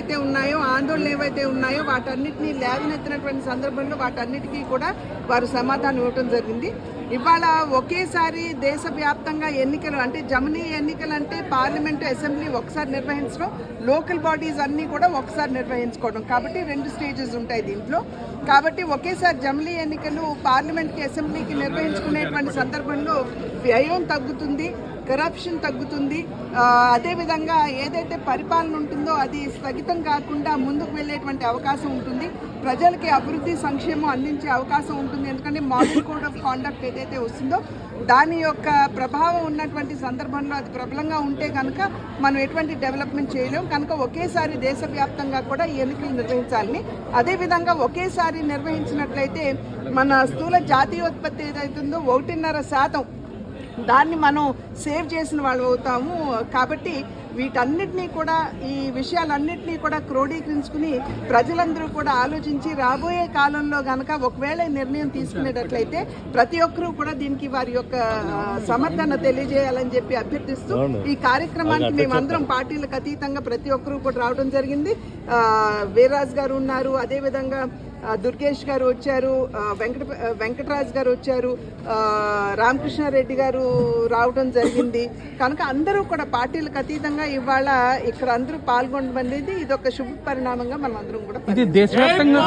ఏవైతే ఉన్నాయో ఆందోళనలు ఏవైతే ఉన్నాయో వాటన్నిటిని లేవనెత్తినటువంటి సందర్భంలో వాటన్నిటికీ కూడా వారు సమాధానం ఇవ్వటం జరిగింది. ఇవాళ ఒకేసారి దేశవ్యాప్తంగా ఎన్నికలు అంటే జమినీ ఎన్నికలు అంటే పార్లమెంటు అసెంబ్లీ ఒకసారి నిర్వహించడం లోకల్ బాడీస్ అన్నీ కూడా ఒకసారి నిర్వహించుకోవడం. కాబట్టి రెండు స్టేజెస్ ఉంటాయి దీంట్లో. కాబట్టి ఒకేసారి జమిలీ ఎన్నికలు పార్లమెంట్కి అసెంబ్లీకి నిర్వహించుకునేటువంటి సందర్భంలో వ్యయం తగ్గుతుంది కరప్షన్ తగ్గుతుంది. అదేవిధంగా ఏదైతే పరిపాలన ఉంటుందో అది స్థగితం కాకుండా ముందుకు వెళ్ళేటువంటి అవకాశం ఉంటుంది. ప్రజలకి అభివృద్ధి సంక్షేమం అందించే అవకాశం ఉంటుంది. ఎందుకంటే మోడల్ కోడ్ ఆఫ్ కాండక్ట్ ఏదైతే వస్తుందో దాని యొక్క ప్రభావం ఉన్నటువంటి సందర్భంలో అది ప్రబలంగా ఉంటే కనుక మనం ఎటువంటి డెవలప్మెంట్ చేయలేం. కనుక ఒకేసారి దేశవ్యాప్తంగా కూడా ఈ ఎన్నికలు నిర్వహించాలని అదేవిధంగా ఒకేసారి నిర్వహించినట్లయితే మన స్థూల జాతీయోత్పత్తి ఏదైతుందో ఒకటిన్నర శాతం దాన్ని మనం సేవ్ చేసిన వాళ్ళు అవుతాము. కాబట్టి వీటన్నిటినీ కూడా ఈ విషయాలన్నింటినీ కూడా క్రోడీకరించుకుని ప్రజలందరూ కూడా ఆలోచించి రాబోయే కాలంలో గనక ఒకవేళ నిర్ణయం తీసుకునేటట్లయితే ప్రతి ఒక్కరూ కూడా దీనికి వారి యొక్క సమర్థన తెలియజేయాలని చెప్పి అభ్యర్థిస్తూ ఈ కార్యక్రమానికి మేమందరం పార్టీలకు అతీతంగా ప్రతి ఒక్కరూ కూడా రావడం జరిగింది. వీర్రాజు గారు ఉన్నారు. అదేవిధంగా దుర్గేష్ గారు వచ్చారు వెంకట వెంకటరాజ్ గారు వచ్చారు ఆ, రామకృష్ణారెడ్డి గారు రావడం జరిగింది. కనుక అందరూ కూడా పార్టీలకు అతీతంగా ఇవాళ ఇక్కడ అందరూ పాల్గొనడం అనేది ఇది ఒక శుభ పరిణామంగా మనం అందరం కూడా ఇది దేశవ్యాప్తంగా